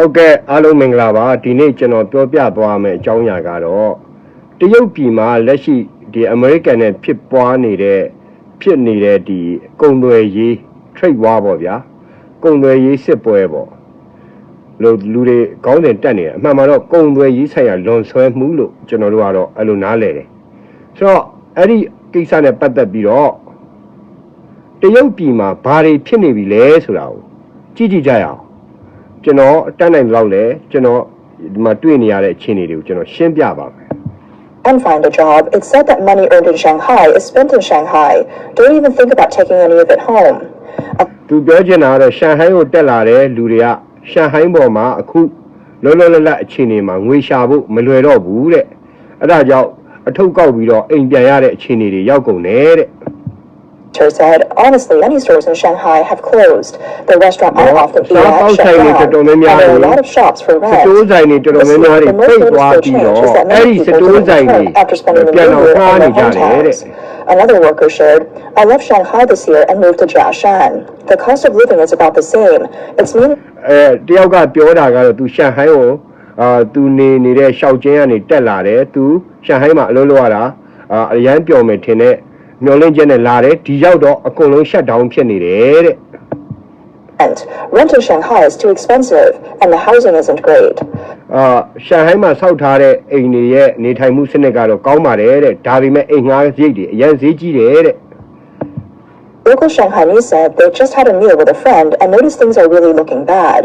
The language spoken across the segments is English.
ဟုတ်ကဲ့အားလုံးမင်္ဂလာပါဒီနေ့ကျွန်တော်ပြောပြသွားမယ့်အကြောင်းအရာကတော့တရုတ်ပြည်မှာလက်ရှိဒီအမေရိကန်နဲ့ဖြစ်ပွားနေတဲ့ဖြစ်နေတဲ့ဒီကုန်သွယ်ရေး trade war ပေါ့ဗျာကုန်သွယ်ရေးစစ်ပွဲပေါ့လို့လူတွေခေါင်းစဉ်တက်နေတယ်အမှန်မှာတော့ကုန်သွယ်ရေးဆိုင်ရာလွန်ဆွဲမှုလို့ကျွန်တော်တို့ကတော့အဲ့လိုနားလည်တယ်ဆိုတော့အဲ့ဒီကိစ္စနဲ့ပတ်သက်ပြီးတော့တရုတ်ပြည်မှာဘာတွေဖြစ်နေပြီလဲဆိုတာကိုကြည့်ကြည့်ကြရအောင် ကျွန်တော်အတက်နိုင်လောက်လဲကျွန်တော်ဒီမှာတွေ့နေရတဲ့အခြေအနေတွေကိုကျွန်တော်ရှင်းပြပါမယ် and find a job, it's said that money earned in Shanghai is spent in Shanghai. Don't even think about taking any of it home. သူပြောချင်တာကတော့ရှန်ဟိုင်းကိုတက်လာတဲ့လူတွေကရှန်ဟိုင်းပေါ်မှာအခုလောလောလတ်လတ်အခြေအနေမှာငွေရှာဖို့မလွယ်တော့ဘူးတဲ့အဲ့ဒါကြောင့်အထုပ်ကောက်ပြီးတော့အိမ်ပြန်ရတဲ့အခြေအနေတွေရောက်ကုန်တယ်တဲ့ Teacher said, honestly, many stores in Shanghai have closed. The restaurant I Oh, often eat stop at shut outside down, it, don't make me and there are a angry. lot of shops for စ rent. တိုးဆိုင်တွေတော်တော်များများတွေ The most ပိတ်သွား noticeable ပြီး change တော့ is that အဲ့ many ဒီစ people တိုး didn't ဆိုင်တွေ return after spending the ပြန် new တော့ year ခါ in နေ their ကြတယ်တဲ့ hometowns. Another worker shared, I left Shanghai this year and moved to Jiashan. The cost of living is about the same. It's mean အဲတယောက်ကပြောတာကတော့ तू ရှန်ဟိုင်းကိုအာ तू နေနေတဲ့ရှောက်ကျင်းကနေတက်လာတယ် तू ရှန်ဟိုင်းမှာအလုပ်လုပ်ရတာအာအရန်ပျော်မယ်ထင်တဲ့ မျောလင့်ချက်နဲ့လာတယ်ဒီရောက်တော့အကုန်လုံးရှက်ဒေါင်းဖြစ်နေတယ်တဲ့ rent. Rent in Shanghai is too expensive, and the housing isn't great. အာရှန်ဟိုင်းမှာစောက်ထားတဲ့အိမ်တွေရဲ့နေထိုင်မှုစနစ်ကတော့ကောင်းပါတယ်တဲ့ဒါပေမဲ့အိမ်ငှားစရိတ်တွေအရန်ဈေးကြီးတယ်တဲ့ Local Shanghainese said they just had a meal with a friend and noticed things are really looking bad.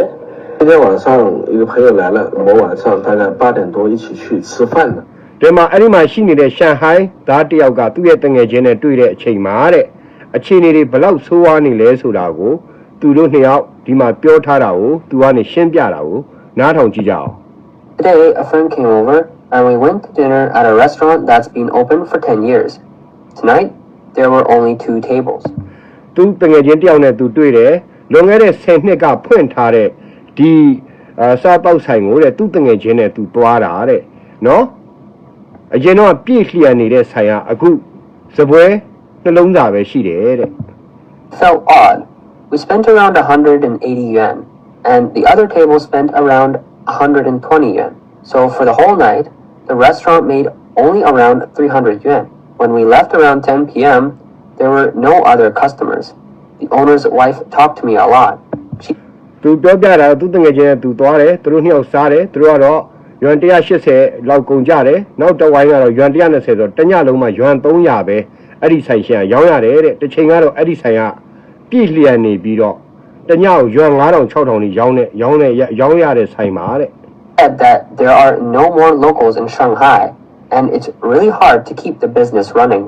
今天晚上一个朋友来了，我们晚上大概八点多一起去吃饭的。 ဒီမှာအဲ့ဒီမှာရှိနေတဲ့ရှန်ဟိုင်းသားတစ်ယောက်ကသူ့ရဲ့တငယ်ချင်းနဲ့တွေ့တဲ့အချိန်မှာတဲ့အခြေအနေတွေဘလောက်ဆိုးဝါးနေလဲဆိုတာကိုသူတို့နှစ်ယောက်ဒီမှာပြောထားတာကိုသူကနေရှင်းပြတာကိုနားထောင်ကြည့်ကြအောင် Today, a friend came over and we went to dinner at a restaurant that's been open for 10 years. Tonight, there were only two tables. သူတငယ်ချင်းတစ်ယောက်နဲ့သူတွေ့တယ်လွန်ခဲ့တဲ့10နှစ်ကဖွင့်ထားတဲ့ဒီအာစားပေါက်ဆိုင်ကိုတဲ့သူတငယ်ချင်းနဲ့သူသွားတာတဲ့နော် အရင်တော့ပြည့်လျက်နေတဲ့ဆိုင်ကအခုစပွဲနှလုံးသားပဲရှိတယ်တဲ့ Felt odd. We spent around 180 yuan, and the other table spent around 120 yuan. So for the whole night, the restaurant made only around 300 yuan. When we left around 10 p.m., there were no other customers. The owner's wife talked to me a lot. She သူပြောပြတာသူတငယ်ချင်းနဲ့သူသွားတယ်သူတို့နှစ်ယောက်စားတယ်သူတို့ကတော့ ယွမ်180လောက်ကုန်ကြတယ်နောက်တစ်ဝိုင်းကတော့ယွမ်120ဆိုတော့တစ်ညလုံးမှာယွမ်300ပဲအဲ့ဒီဆိုင်ရှင်ကရောင်းရတယ်တဲ့တစ်ချိန်ကတော့အဲ့ဒီဆိုင်ကပြည့်လျက်နေပြီးတော့တစ်ညကိုယွမ်9000 6000ကြီးရောင်းတဲ့ရောင်းတဲ့ရောင်းရတဲ့ဆိုင်ပါတဲ့ said that there are no more locals in Shanghai, and it's really hard to keep the business running.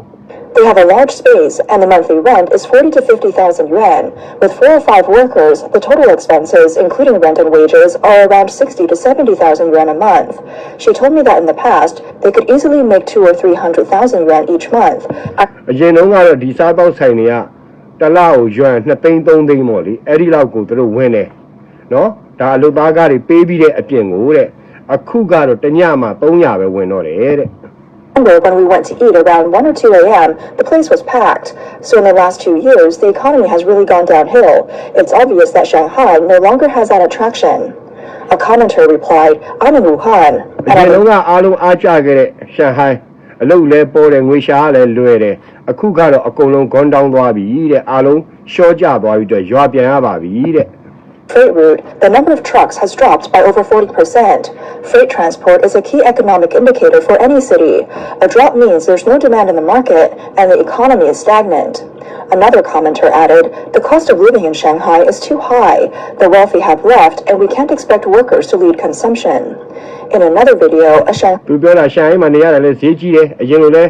They have a large space, and the monthly rent is 40 to 50,000 yuan. With four or five workers, the total expenses, including rent and wages, are around 60 to 70,000 yuan a month. She told me that in the past, they could easily make two or 300,000 yuan each month. အရင်တုန်းကတော့ဒီစားပေါက်ဆိုင်တွေကတစ်လကိုယွမ်2သိန်း3သိန်းပေါ့လေအဲ့ဒီလောက်ကိုသူတို့ဝင်တယ်နော်ဒါအလုပ်သားကားတွေပေးပြီးတဲ့အပြင်ကိုတဲ့အခုကတော့တစ်ညမှာ300ပဲဝင်တော့တယ်တဲ့ Remember when we went to eat around 1 or 2 a.m., the place was packed. So in the last two years, the economy has really gone downhill. It's obvious that Shanghai no longer has that attraction. A commenter replied, I'm in Wuhan, အရင် and တု I'm န်းကအားလုံးအားကျခဲ့တဲ့ရှန်ဟိုင်းအလုပ်လဲပေါ်တယ်ငွေရှားလဲလွယ်တယ်အခုကတော့အကုန်လုံးဂွန်းတောင်းသွားပြီတဲ့အားလုံးရှော့ကျသွားပြီးတော့ရွာပြန်ရပါပြီတဲ့ freight route, the number of trucks has dropped by over 40%. Freight transport is a key economic indicator for any city. A drop means there's no demand in the market and the economy is stagnant. Another commenter added, the cost of living in Shanghai is too high. The wealthy have left and we can't expect workers to lead consumption. In another video, a Shanghai သူပြောတာရှန်ဟိုင်းမှာနေရတယ်လဲဈေးကြီးတယ်အရင်လိုလဲ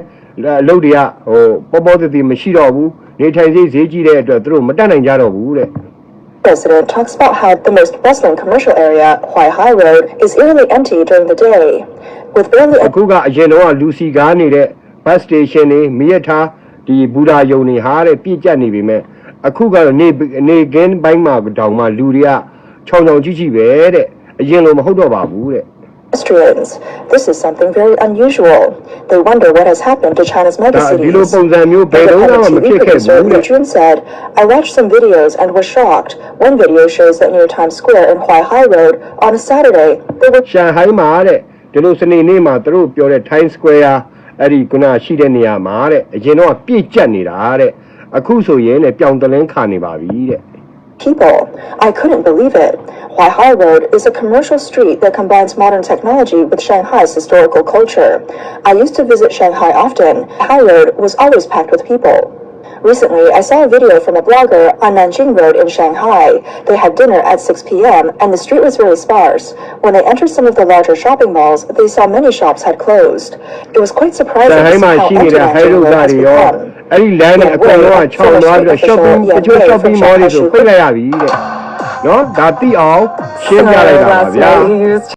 အလုပ်တွေကဟိုပေါ်ပေါ်တည်တည်မရှိတော့ဘူးနေထိုင်ဈေးဈေးကြီးတဲ့အတွက်သူတို့မတက်နိုင်ကြတော့ဘူးတဲ့ resident talks about how the most bustling commercial area, Huaihai Road, is eerily empty during the day. With barely a အခုကအရင်တော့လူစီကားနေတဲ့ bus station တွေမြရထားဒီဘူဒါယုံတွေဟာတဲ့ပြည့်ကျက်နေပြီမဲ့အခုကတော့နေနေကင်းဘိုင်းမှာတောင်မှလူတွေကချောင်ချောင်ကြီးကြီးပဲတဲ့အရင်လိုမဟုတ်တော့ပါဘူးတဲ့ pedestrians. This is something very unusual. They wonder what has happened to China's ဒါဒီလို megacities. ပုံစံမျိုးဘယ်တော့မှ Independent မ TV ဖြစ်ခဲ့ producer ဘူးတဲ့ Li Jun said, I watched some videos and was shocked. One video shows that near Times Square in Huaihai Road on a Saturday, there were ရှန်ဟိုင်းမှာတဲ့ဒီလိုစနေနေ့မှာသူတို့ပြောတဲ့ Times Square အဲ့ဒီခုနရှိတဲ့နေရာမှာတဲ့အရင်တော့ပြည့်ကျက်နေတာတဲ့အခုဆိုရင်တဲ့ပြောင်တလင်းခါနေပါပြီတဲ့ people. I couldn't believe it. Huaihai Road is a commercial street that combines modern technology with Shanghai's historical culture. I used to visit Shanghai often. Huaihai Road was always packed with people. Recently, I saw a video from a blogger on Nanjing Road in Shanghai. They had dinner at 6 p.m., and the street was very sparse. When they entered some of the larger shopping malls, they saw many shops had closed. It was quite surprising to see how empty Nanjing Road has become. အဲ့ဒီလမ်းနဲ့အကုန်လုံးက6လွားပြီးတော့ shopping တချို့ shopping mall တွေဆိုပိတ်လိုက်ရပြီတဲ့နော်ဒါသိအောင်ရှင်းပြလိုက်တာပါဗျာ